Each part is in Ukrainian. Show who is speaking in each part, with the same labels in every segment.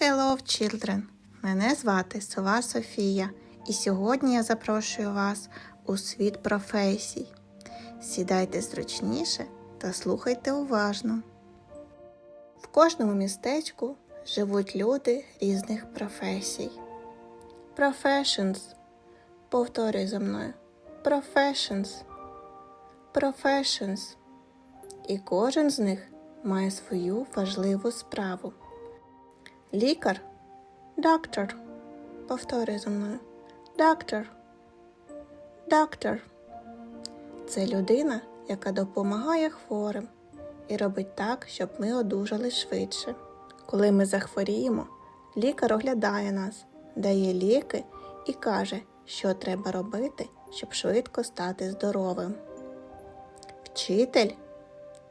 Speaker 1: Hello, children! Мене звати Сова Софія, і сьогодні я запрошую вас у світ професій. Сідайте зручніше та слухайте уважно. В кожному містечку живуть люди різних професій. Professions. Повторюй за мною. Professions. Professions. І кожен з них має свою важливу справу. Лікар. Доктор. Повторюй за мною. Доктор. Доктор. Це людина, яка допомагає хворим і робить так, щоб ми одужали швидше. Коли ми захворіємо, лікар оглядає нас, дає ліки і каже, що треба робити, щоб швидко стати здоровим. Вчитель.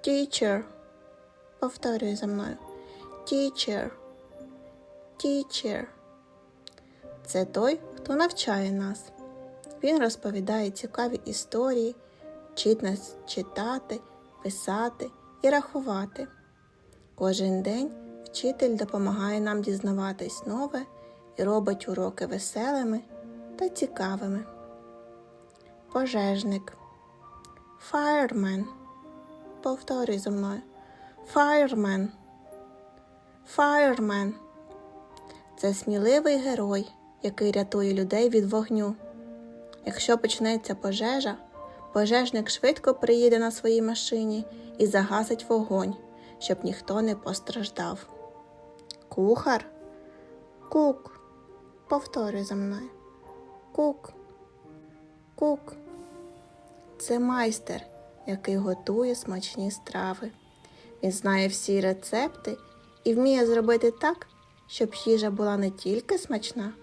Speaker 1: Teacher. Повторюй за мною. Teacher. Teacher. Це той, хто навчає нас. Він розповідає цікаві історії, вчить нас читати, писати і рахувати. Кожен день вчитель допомагає нам дізнаватись нове і робить уроки веселими та цікавими. Пожежник. Fireman. Повторюй за мною. Fireman. Fireman. Це сміливий герой, який рятує людей від вогню. Якщо почнеться пожежа, пожежник швидко приїде на своїй машині і загасить вогонь, щоб ніхто не постраждав. Кухар. Кук. Повторюй за мною. Кук. Кук. Це майстер, який готує смачні страви. Він знає всі рецепти і вміє зробити так, щоб їжа була не тільки смачна,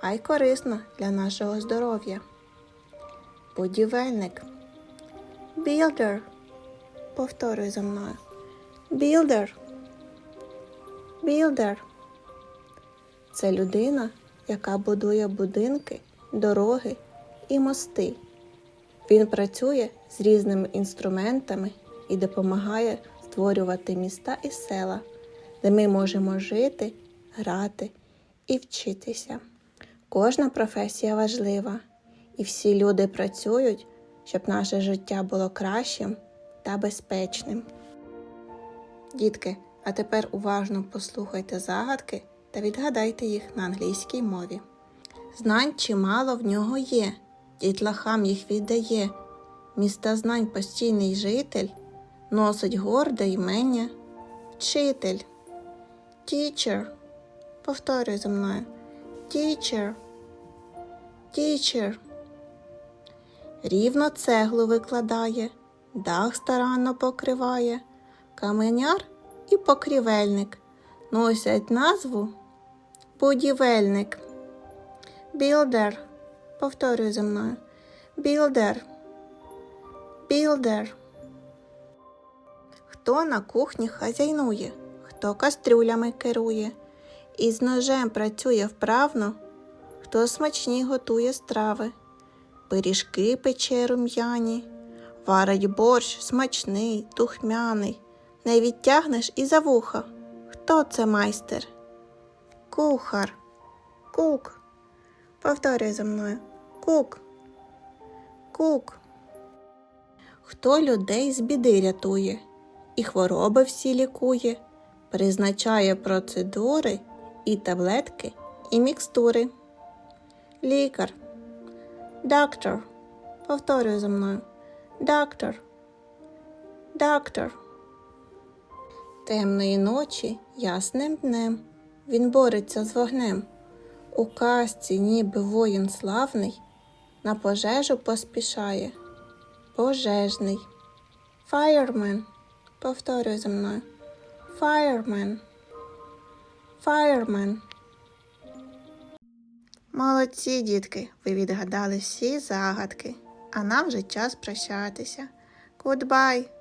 Speaker 1: а й корисна для нашого здоров'я. Будівельник. Builder. Повторюй за мною. Builder. Builder. Це людина, яка будує будинки, дороги і мости. Він працює з різними інструментами і допомагає створювати міста і села, де ми можемо жити, грати і вчитися. Кожна професія важлива, і всі люди працюють, щоб наше життя було кращим та безпечним. Дітки, а тепер уважно послухайте загадки та відгадайте їх на англійській мові. Знань чимало в нього є, дітлахам їх віддає. Міста знань постійний житель, носить горде імення, вчитель. Teacher. Повторюй за мною. Teacher. Teacher. Рівно цеглу викладає, дах старанно покриває, каменяр і покрівельник носять назву будівельник. Builder. Повторюй за мною. Builder. Builder. Хто на кухні хазяйнує, хто кастрюлями керує, і з ножем працює вправно, хто смачні готує страви, пиріжки пече рум'яні, варить борщ смачний, духмяний, не відтягнеш і за вуха. Хто це майстер? Кухар. Кук. Повторюй за мною. Кук. Кук. Хто людей з біди рятує і хвороби всі лікує, призначає процедури і таблетки, і мікстури. Лікар. Доктор. Повторюй за мною. Доктор. Доктор. Темної ночі ясним днем він бореться з вогнем. У казці, ніби воїн славний, на пожежу поспішає. Пожежний. Fireman. Повторюй за мною. Fireman. Fireman. Молодці, дітки, ви відгадали всі загадки, а нам вже час прощатися. Goodbye!